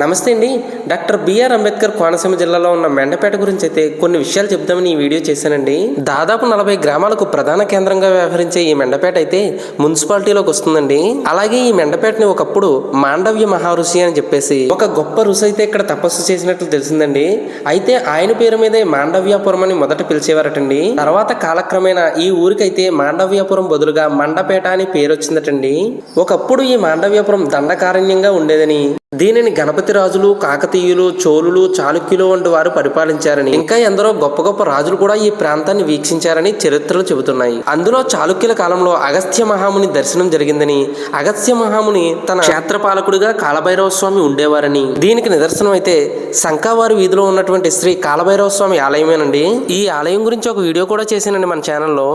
నమస్తే అండి. Doctor BR Ambedkar Konaseema జిల్లాలో ఉన్న మెండపేట గురించి అయితే కొన్ని విషయాలు చెప్దామని ఈ వీడియో చేశానండి. దాదాపు నలభై గ్రామాలకు ప్రధాన కేంద్రంగా వ్యవహరించే ఈ మెండపేట అయితే మున్సిపాలిటీలోకి వస్తుందండి. అలాగే ఈ మెండపేటని ఒకప్పుడు మాండవ్య మహారుషి అని చెప్పేసి ఒక గొప్ప ఋషి అయితే ఇక్కడ తపస్సు చేసినట్లు తెలిసిందండి. అయితే ఆయన పేరు మీదే మాండవ్యాపురం అని మొదట పిలిచేవారటండి. తర్వాత కాలక్రమేణా ఈ ఊరికైతే మాండవ్యాపురం బదులుగా మండపేట అని పేరు వచ్చిందటండి ఒకప్పుడు ఈ మాండవ్యాపురం దండకారణ్యంగా ఉండేదని దీనిని గణపతి రాజులు కాకతీయులు చోళులు చాళుక్యులు వంటి వారు పరిపాలించారని ఇంకా ఎందరో గొప్ప గొప్ప రాజులు కూడా ఈ ప్రాంతాన్ని వీక్షించారని చరిత్రలు చెబుతున్నాయి. అందులో చాళుక్యుల కాలంలో అగస్త్య మహాముని దర్శనం జరిగిందని అగస్త్య మహాముని తన క్షేత్రపాలకుడిగా కాలభైరవ స్వామి ఉండేవారని దీనికి నిదర్శనం అయితే శంకావారి వీధిలో ఉన్నటువంటి శ్రీ కాలభైరవ స్వామి ఆలయమేనండి. ఈ ఆలయం గురించి ఒక వీడియో కూడా చేశానండి మన ఛానల్లో.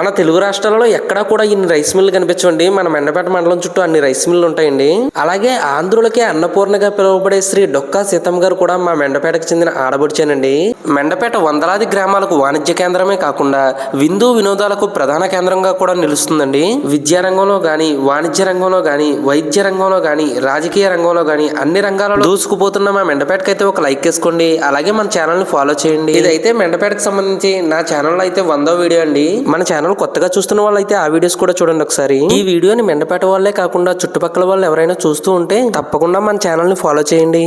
మన తెలుగు రాష్ట్రాలలో ఎక్కడా కూడా ఇన్ని రైస్ మిల్లు కనిపించండి మన మెండపేట మండలం చుట్టూ అన్ని రైస్ మిల్లు ఉంటాయండి. అలాగే ఆంధ్రులకే అన్న అన్నపూర్ణగా పిలువబడే శ్రీ డొక్కా సీతమ్మ గారు కూడా మా మెండపేటకు చెందిన ఆడబడిచానండి మెండపేట వందలాది గ్రామాలకు వాణిజ్య కేంద్రమే కాకుండా విందు వినోదాలకు ప్రధాన కేంద్రంగా కూడా నిలుస్తుందండి. విద్యారంగంలో గాని వాణిజ్య రంగంలో గాని వైద్య రంగంలో గాని రాజకీయ రంగంలో గాని అన్ని రంగాలలో దూసుకుపోతున్న మా మెండపేటకి అయితే ఒక లైక్ వేసుకోండి. అలాగే మన ఛానల్ని ఫాలో చేయండి. ఇదైతే మెండపేటకు సంబంధించి నా ఛానల్ అయితే వందో వీడియో అండి. మన ఛానల్ కొత్తగా చూస్తున్న వాళ్ళైతే ఆ వీడియోస్ కూడా చూడండి ఒకసారి. ఈ వీడియోని మెండపేట వాళ్ళే కాకుండా చుట్టుపక్కల వాళ్ళు ఎవరైనా చూస్తూ ఉంటే తప్పకుండా మన ఛానల్ ఛానల్ని ఫాలో చేయండి.